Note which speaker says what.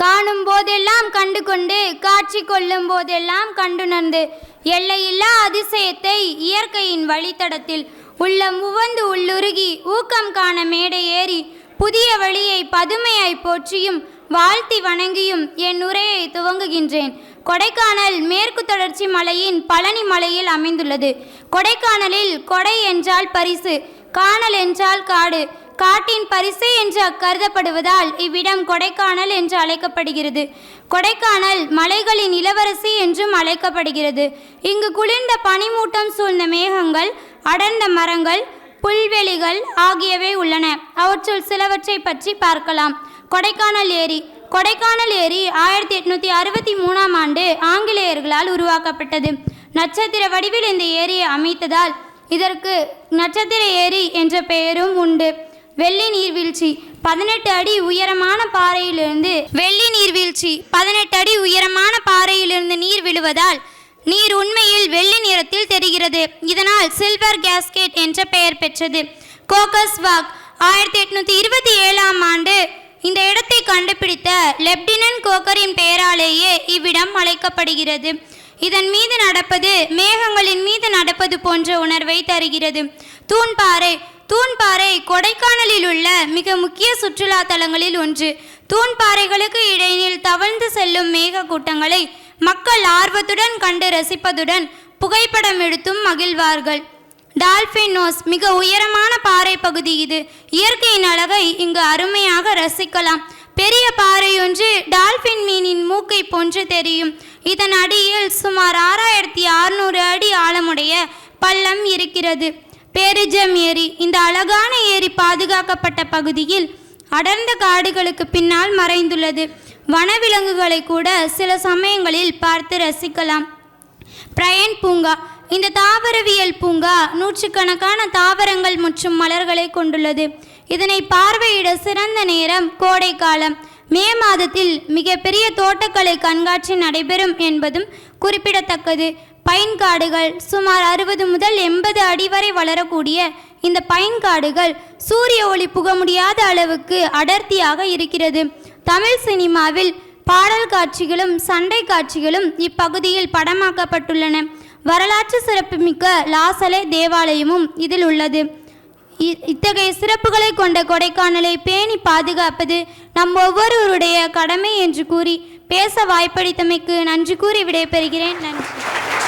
Speaker 1: காணும் போதெல்லாம் கண்டு கொண்டு காட்சி கொள்ளும் போதெல்லாம் கண்டுணர்ந்து எல்லையில்லா அதிசயத்தை இயற்கையின் வழித்தடத்தில் உள்ளம் உவந்து உள்ளுருகி ஊக்கம் காண மேடை ஏறி புதிய வழியை பதுமையாய் போற்றியும் வாழ்த்தி வணங்கியும் என் உரையை துவங்குகின்றேன். கொடைக்கானல் மேற்கு தொடர்ச்சி மலையின் பழனி மலையில் அமைந்துள்ளது. கொடைக்கானலில் கொடை என்றால் பரிசு காணல் என்றால் காடு காட்டின் பரிசு என்று கருதப்படுவதால் இவ்விடம் கொடைக்கானல் என்று அழைக்கப்படுகிறது. கொடைக்கானல் மலைகளின் இளவரசி என்றும் அழைக்கப்படுகிறது. இங்கு குளிர்ந்த பனிமூட்டம் சூழ்ந்த மேகங்கள் அடர்ந்த மரங்கள் புல்வெளிகள் ஆகியவை உள்ளன. அவற்றுள் சிலவற்றை பற்றி பார்க்கலாம். கொடைக்கானல் ஏரி. கொடைக்கானல் ஏரி ஆயிரத்தி எட்நூத்தி அறுபத்தி மூணாம் ஆண்டு ஆங்கிலேயர்களால் உருவாக்கப்பட்டது. நட்சத்திர வடிவில் இந்த ஏரியை அமைத்ததால் இதற்கு நட்சத்திர ஏரி என்ற பெயரும் உண்டு. வெள்ளி நீர்வீழ்ச்சி பதினெட்டு அடி உயரமான பாறையிலிருந்து வெள்ளி நீர்வீழ்ச்சி பதினெட்டு அடி உயரமான பாறையிலிருந்து நீர் விழுவதால் நீர் உண்மையில் வெள்ளி நிறத்தில் தெரிகிறது. இதனால் சில்வர் கேஸ்கேட் என்ற பெயர் பெற்றது. கோகஸ் வாக் ஆயிரத்தி எட்நூத்தி இருபத்தி ஏழாம் ஆண்டு இந்த இடத்தை கண்டுபிடித்த லெப்டினன்ட் கோக்கரின் பெயராலேயே இவ்விடம் அழைக்கப்படுகிறது. இதன் மீது நடப்பது மேகங்களின் மீது நடப்பது போன்ற உணர்வை தருகிறது. தூண்பாறை. தூண்பாறை கொடைக்கானலில் உள்ள மிக முக்கிய சுற்றுலா தலங்களில் ஒன்று. தூண்பாறைகளுக்கு இடையில் தவழ்ந்து செல்லும் மேக கூட்டங்களை மக்கள் ஆர்வத்துடன் கண்டு ரசிப்பதுடன் புகைப்படம் எடுத்தும் மகிழ்வார்கள். டால்பின் நோஸ் மிக உயரமான பாறை பகுதி இது. இயற்கையின் அழகை இங்கு அருமையாக ரசிக்கலாம். பெரிய பாறையொன்று டால்பின் மீனின் மூக்கை போன்று தெரியும். இதன் அடியில் சுமார் ஆறாயிரத்தி அறுநூறு அடி ஆழமுடைய பள்ளம் இருக்கிறது. பேரிஜம் ஏரி இந்த அழகான ஏரி பாதுகாக்கப்பட்ட பகுதியில் அடர்ந்த காடுகளுக்கு பின்னால் மறைந்துள்ளது. வனவிலங்குகளை கூட சில சமயங்களில் பார்த்து ரசிக்கலாம். பிரயன் பூங்கா இந்த தாவரவியல் பூங்கா நூற்றுக்கணக்கான தாவரங்கள் மற்றும் மலர்களை கொண்டுள்ளது. இதனை பார்வையிட சிறந்த நேரம் கோடை காலம். மே மாதத்தில் மிகப்பெரிய தோட்டக்கலை கண்காட்சி நடைபெறும் என்பதும் குறிப்பிடத்தக்கது. பைன் காடுகள் சுமார் அறுபது முதல் எண்பது அடி வரை வளரக்கூடிய இந்த பைன் காடுகள் சூரிய ஒளி புக முடியாத அளவுக்கு அடர்த்தியாக இருக்கிறது. தமிழ் சினிமாவில் பாடல் காட்சிகளும் சண்டை காட்சிகளும் இப்பகுதியில் படமாக்கப்பட்டுள்ளன. வரலாற்று சிறப்புமிக்க லாசலே தேவாலயமும் இதில் உள்ளது. இ- இத்தகைய சிறப்புகளை கொண்ட கொடைக்கானலை பேணி பாதுகாப்பது நம் ஒவ்வொருவருடைய கடமை என்று கூறி பேச வாய்ப்பளித்தமைக்கு நன்றி கூறி விடைபெறுகிறேன். நன்றி.